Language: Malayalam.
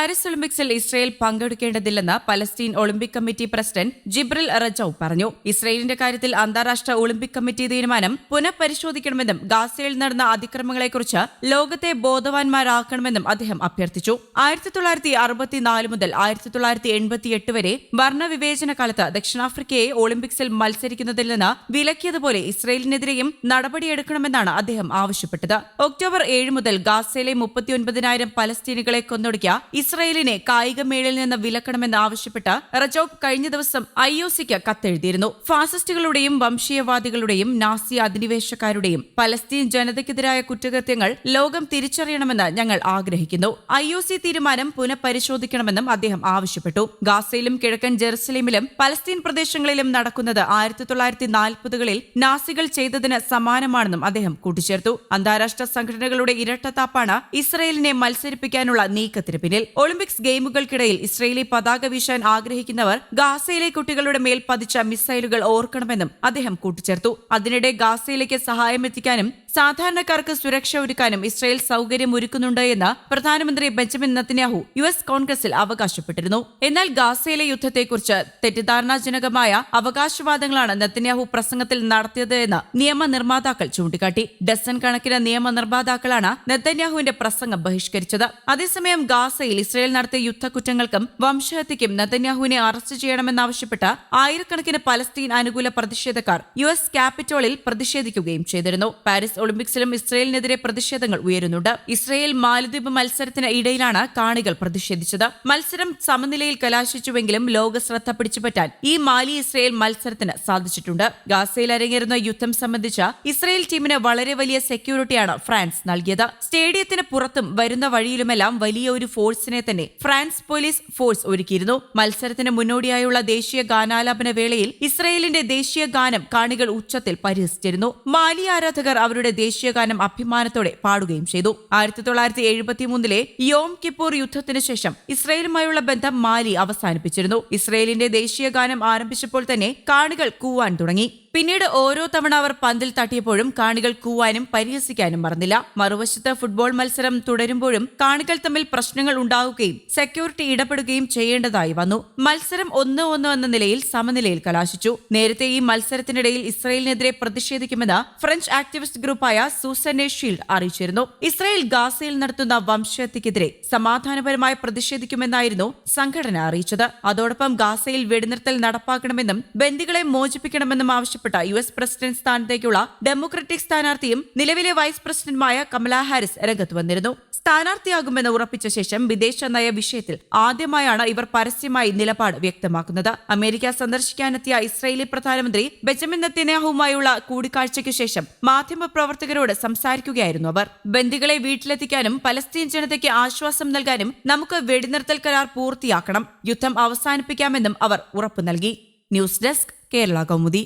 പാരീസ് ഒളിമ്പിക്സിൽ Israel പങ്കെടുക്കേണ്ടതില്ലെന്ന് Palestine Olympic committee president Jibril Rajoub പറഞ്ഞു. ഇസ്രയേലിന്റെ കാര്യത്തിൽ അന്താരാഷ്ട്ര ഒളിമ്പിക് കമ്മിറ്റി തീരുമാനം പുനഃപരിശോധിക്കണമെന്നും ഗാസയിൽ നടന്ന അതിക്രമങ്ങളെക്കുറിച്ച് ലോകത്തെ ബോധവാന്മാരാക്കണമെന്നും അദ്ദേഹം അഭ്യർത്ഥിച്ചു. ആയിരത്തി തൊള്ളായിരത്തി അറുപത്തിനാല് മുതൽ ആയിരത്തി തൊള്ളായിരത്തി എൺപത്തിയെട്ട് വരെ വർണവിവേചന കാലത്ത് ദക്ഷിണാഫ്രിക്കയെ ഒളിമ്പിക്സിൽ മത്സരിക്കുന്നതിൽ നിന്ന് വിലക്കിയതുപോലെ ഇസ്രയേലിനെതിരെയും നടപടിയെടുക്കണമെന്നാണ് അദ്ദേഹം ആവശ്യപ്പെട്ടത്. ഒക്ടോബർ ഏഴ് മുതൽ ഗാസയിലെ മുപ്പത്തിയൊൻപതിനായിരം പലസ്തീനികളെ കൊന്നൊടുക്കിയ ഇസ്രയേലിനെ കായികമേളയിൽ നിന്ന് വിലക്കണമെന്ന് ആവശ്യപ്പെട്ട് റജോബ് കഴിഞ്ഞ ദിവസം ഐ ഒ സിക്ക് കത്തെഴുതിയിരുന്നു. ഫാസിസ്റ്റുകളുടെയും വംശീയവാദികളുടെയും നാസി അധിനിവേശക്കാരുടെയും പലസ്തീൻ ജനതയ്ക്കെതിരായ കുറ്റകൃത്യങ്ങൾ ലോകം തിരിച്ചറിയണമെന്ന് ഞങ്ങൾ ആഗ്രഹിക്കുന്നു. ഐ ഒ സി തീരുമാനം പുനഃപരിശോധിക്കണമെന്നും അദ്ദേഹം ആവശ്യപ്പെട്ടു. ഗാസയിലും കിഴക്കൻ ജെറുസലേമിലും പലസ്തീൻ പ്രദേശങ്ങളിലും നടക്കുന്നത് ആയിരത്തി തൊള്ളായിരത്തി നാൽപ്പതുകളിൽ നാസികൾ ചെയ്തതിന് സമാനമാണെന്നും അദ്ദേഹം കൂട്ടിച്ചേർത്തു. അന്താരാഷ്ട്ര സംഘടനകളുടെ ഇരട്ടത്താപ്പാണ് ഇസ്രയേലിനെ മത്സരിപ്പിക്കാനുള്ള നീക്കത്തിന് പിന്നിൽ. ഒളിമ്പിക്സ് ഗെയിമുകൾക്കിടയിൽ ഇസ്രയേലി പതാക വീശാൻ ആഗ്രഹിക്കുന്നവർ ഗാസയിലെ കുട്ടികളുടെ മേൽ പതിച്ച മിസൈലുകൾ ഓർക്കണമെന്നും അദ്ദേഹം കൂട്ടിച്ചേർത്തു. അതിനിടെ ഗാസയിലേക്ക് സഹായം എത്തിക്കാനും സാധാരണക്കാർക്ക് സുരക്ഷ ഒരുക്കാനും ഇസ്രയേൽ സൗകര്യം ഒരുക്കുന്നുണ്ട് എന്ന് പ്രധാനമന്ത്രി ബെഞ്ചമിൻ നത്തന്യാഹു യു എസ് കോൺഗ്രസിൽ അവകാശപ്പെട്ടിരുന്നു. എന്നാൽ ഗാസയിലെ യുദ്ധത്തെക്കുറിച്ച് തെറ്റിദ്ധാരണാജനകമായ അവകാശവാദങ്ങളാണ് നത്തന്യാഹു പ്രസംഗത്തിൽ നടത്തിയത് എന്ന് നിയമനിർമ്മാതാക്കൾ ചൂണ്ടിക്കാട്ടി. ഡസൻ കണക്കിന് നിയമനിർമ്മാതാക്കളാണ് നെത്തന്യാഹുവിന്റെ പ്രസംഗം ബഹിഷ്കരിച്ചത്. അതേസമയം ഗാസയിൽ ഇസ്രയേൽ നടത്തിയ യുദ്ധക്കുറ്റങ്ങൾക്കും വംശഹത്യയ്ക്കും നെത്തന്യാഹുവിനെ അറസ്റ്റ് ചെയ്യണമെന്നാവശ്യപ്പെട്ട് ആയിരക്കണക്കിന് പലസ്തീൻ അനുകൂല പ്രതിഷേധക്കാർ യു എസ് ക്യാപിറ്റോളിൽ പ്രതിഷേധിക്കുകയും ചെയ്തിരുന്നു. പാരീസ് ഒളിമ്പിക്സിലും ഇസ്രയേലിനെതിരെ പ്രതിഷേധങ്ങൾ ഉയരുന്നുണ്ട്. ഇസ്രയേൽ മാലദ്വീപ് മത്സരത്തിന് ഇടയിലാണ് കാണികൾ പ്രതിഷേധിച്ചത്. മത്സരം സമനിലയിൽ കലാശിച്ചുവെങ്കിലും ലോക ശ്രദ്ധ പിടിച്ചുപറ്റാൻ ഈ മാലി ഇസ്രയേൽ മത്സരത്തിന് സാധിച്ചിട്ടുണ്ട്. ഗാസയിൽ അരങ്ങേറുന്ന യുദ്ധം സംബന്ധിച്ച ഇസ്രയേൽ ടീമിന് വളരെ വലിയ സെക്യൂരിറ്റിയാണ് ഫ്രാൻസ് നൽകിയത്. സ്റ്റേഡിയത്തിന് പുറത്തും വരുന്ന വഴിയിലുമെല്ലാം വലിയ ഒരു ഫോഴ്സിനെ തന്നെ ഫ്രാൻസ് പോലീസ് ഫോഴ്സ് ഒരുക്കിയിരുന്നു. മത്സരത്തിന് മുന്നോടിയായുള്ള ദേശീയ ഗാനാലാപന വേളയിൽ ഇസ്രയേലിന്റെ ദേശീയ ഗാനം കാണികൾ ഉച്ചത്തിൽ പരിഹസിച്ചിരുന്നു. മാലി ആരാധകർ അവരുടെ ദേശീയ ഗാനം അഭിമാനത്തോടെ പാടുകയും ചെയ്തു. ആയിരത്തി തൊള്ളായിരത്തി എഴുപത്തിമൂന്നിലെ യോം കിപ്പൂർ യുദ്ധത്തിന് ശേഷം ഇസ്രയേലുമായുള്ള ബന്ധം മാലി അവസാനിപ്പിച്ചിരുന്നു. ഇസ്രയേലിന്റെ ദേശീയഗാനം ആരംഭിച്ചപ്പോൾ തന്നെ കാണികൾ കൂവാൻ തുടങ്ങി. പിന്നീട് ഓരോ തവണ അവർ പന്തിൽ തട്ടിയപ്പോഴും കാണികൾ കൂവാനും പരിഹസിക്കാനും മറന്നില്ല. മറുവശത്ത് ഫുട്ബോൾ മത്സരം തുടരുമ്പോഴും കാണികൾ തമ്മിൽ പ്രശ്നങ്ങൾ ഉണ്ടാവുകയും സെക്യൂരിറ്റി ഇടപെടുകയും ചെയ്യേണ്ടതായി വന്നു. മത്സരം ഒന്ന് ഒന്ന് എന്ന നിലയിൽ സമനിലയിൽ കലാശിച്ചു. നേരത്തെ ഈ മത്സരത്തിനിടയിൽ ഇസ്രയേലിനെതിരെ പ്രതിഷേധിക്കുമെന്ന് ഫ്രഞ്ച് ആക്ടിവിസ്റ്റ് ഗ്രൂപ്പായ സൂസനെ ഷീൽഡ് അറിയിച്ചിരുന്നു. ഇസ്രയേൽ ഗാസയിൽ നടത്തുന്ന വംശഹത്യക്കെതിരെ സമാധാനപരമായി പ്രതിഷേധിക്കുമെന്നായിരുന്നു സംഘടന അറിയിച്ചത്. അതോടൊപ്പം ഗാസയിൽ വെടിനിർത്തൽ നടപ്പാക്കണമെന്നും ബന്ദികളെ മോചിപ്പിക്കണമെന്നും ആവശ്യപ്പെട്ട യു എസ് പ്രസിഡന്റ് സ്ഥാനത്തേക്കുള്ള ഡെമോക്രറ്റിക് സ്ഥാനാർത്ഥിയും നിലവിലെ വൈസ് പ്രസിഡന്റുമായ കമല ഹാരിസ് രംഗത്ത് വന്നിരുന്നു. സ്ഥാനാർത്ഥിയാകുമെന്ന് ഉറപ്പിച്ച ശേഷം വിദേശ നയ വിഷയത്തിൽ ആദ്യമായാണ് ഇവർ പരസ്യമായി നിലപാട് വ്യക്തമാക്കുന്നത്. അമേരിക്ക സന്ദർശിക്കാനെത്തിയ ഇസ്രായേലി പ്രധാനമന്ത്രി ബെഞ്ചമിൻ നെത്തന്യാഹുവുമായുള്ള കൂടിക്കാഴ്ചയ്ക്കു ശേഷം മാധ്യമപ്രവർത്തകരോട് സംസാരിക്കുകയായിരുന്നു അവർ. ബന്ദികളെ വീട്ടിലെത്തിക്കാനും പലസ്തീൻ ജനതയ്ക്ക് ആശ്വാസം നൽകാനും നമുക്ക് വെടിനിർത്തൽ കരാർ പൂർത്തിയാക്കണം. യുദ്ധം അവസാനിപ്പിക്കാമെന്നും അവർ ഉറപ്പു നൽകി. News desk Kerala Kaumudi.